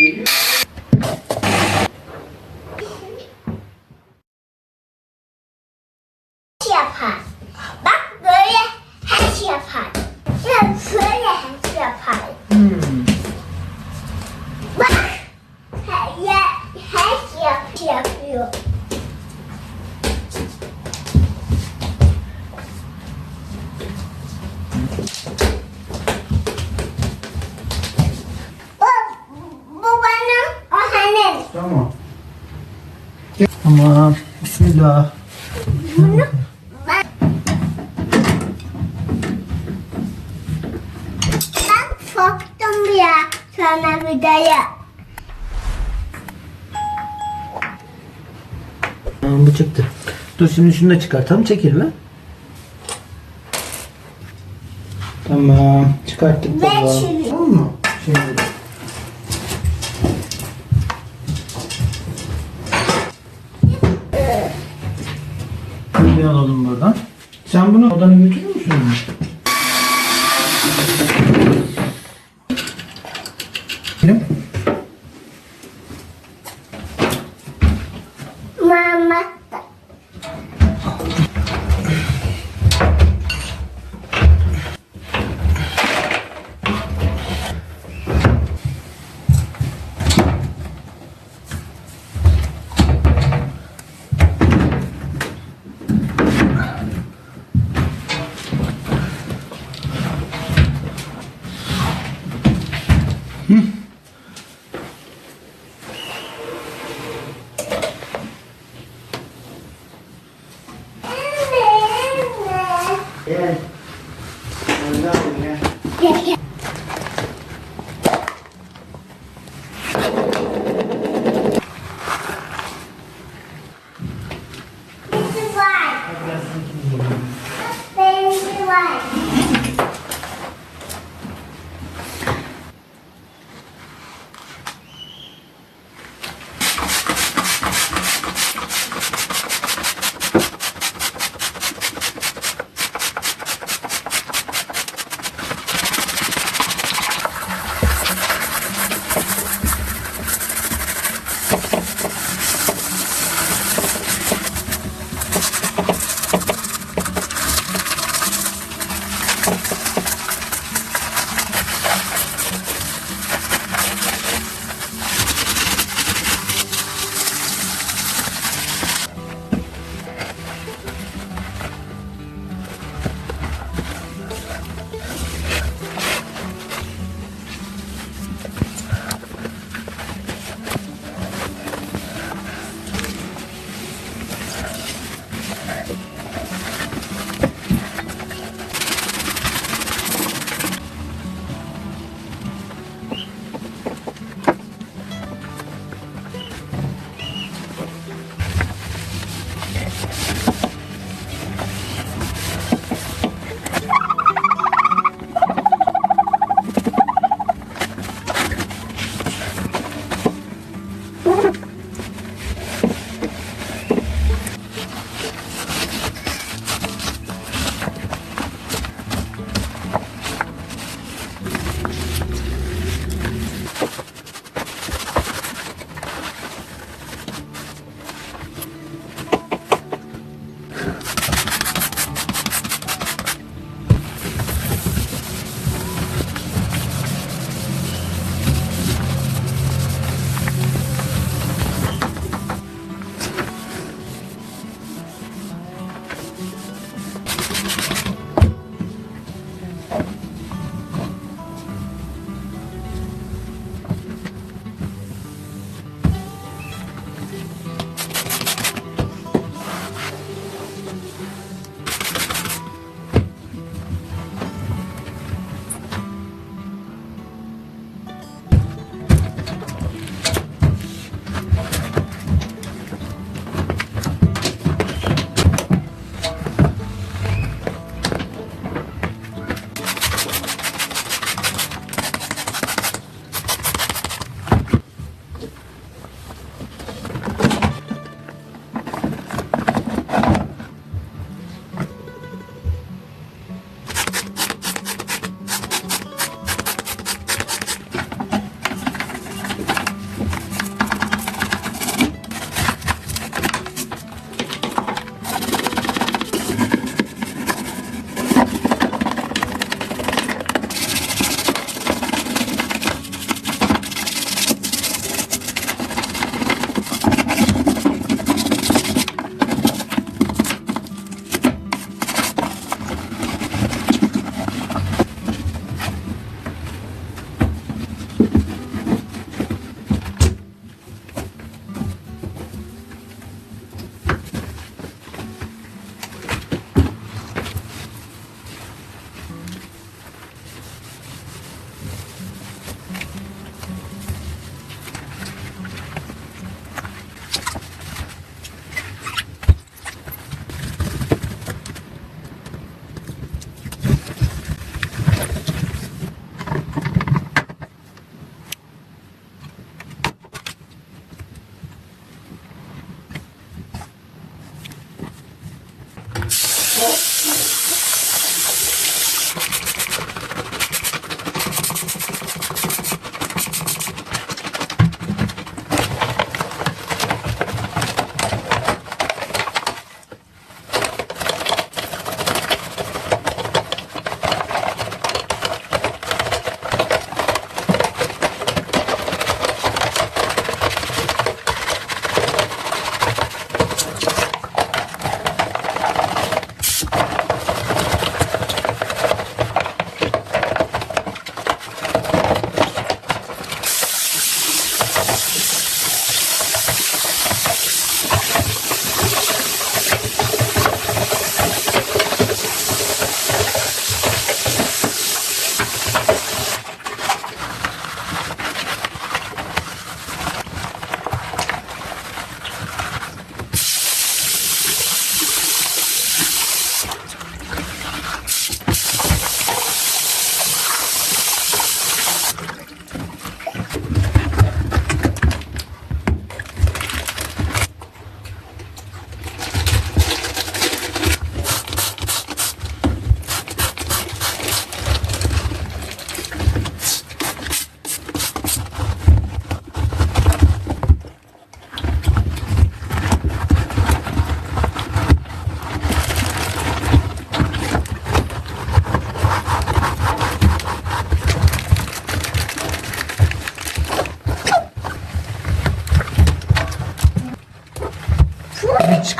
şey yapar. Bak böyle her şey yapar. Ya böyle her şey yapar. Hmm. Bak her, ya, her şey yap, şey yapıyor. Bu, bu benim, o senin. Tamam. Tamam. Bismillah. Bunu ben... Ben soktum ya sana vidaya. Tamam bu çıktı. Dur şimdi şunu da çıkartalım. Çekil mi? Tamam. Çıkarttık Ben şimdi- Tamam mı? Şimdi. Alalım buradan. Sen bunu odana götürür müsün? Hmm.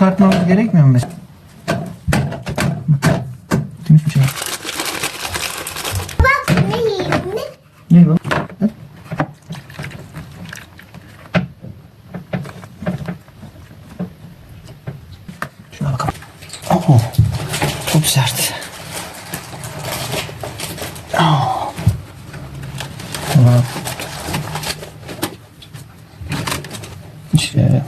Çıkartmamız gerekmiyor mu mesela? Temiz bir şey. Bak ne yiyeyim? Ne bu? Şuna bakalım. Oh, çok sert. Oh. Tamam. İşte,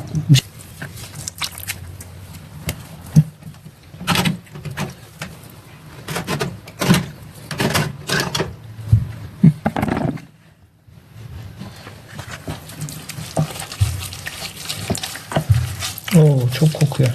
Oo, çok kokuyor.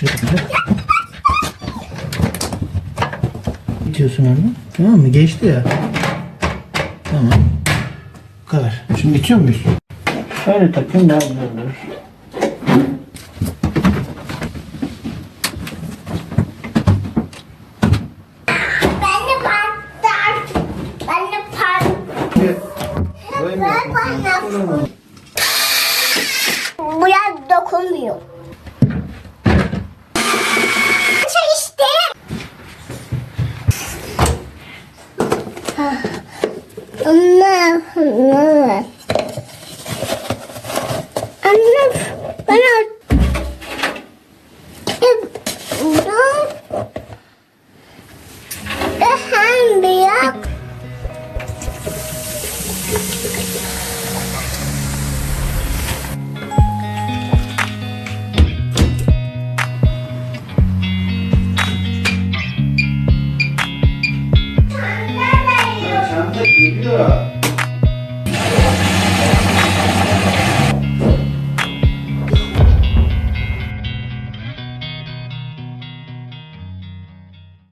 Şöyle yapacağız. Bitiyorsun orada. Tamam mı? Geçti ya. Tamam. Bu kadar. Şimdi bitiyor muyuz? Şöyle takayım daha güzel olur. 엄마, 엄마.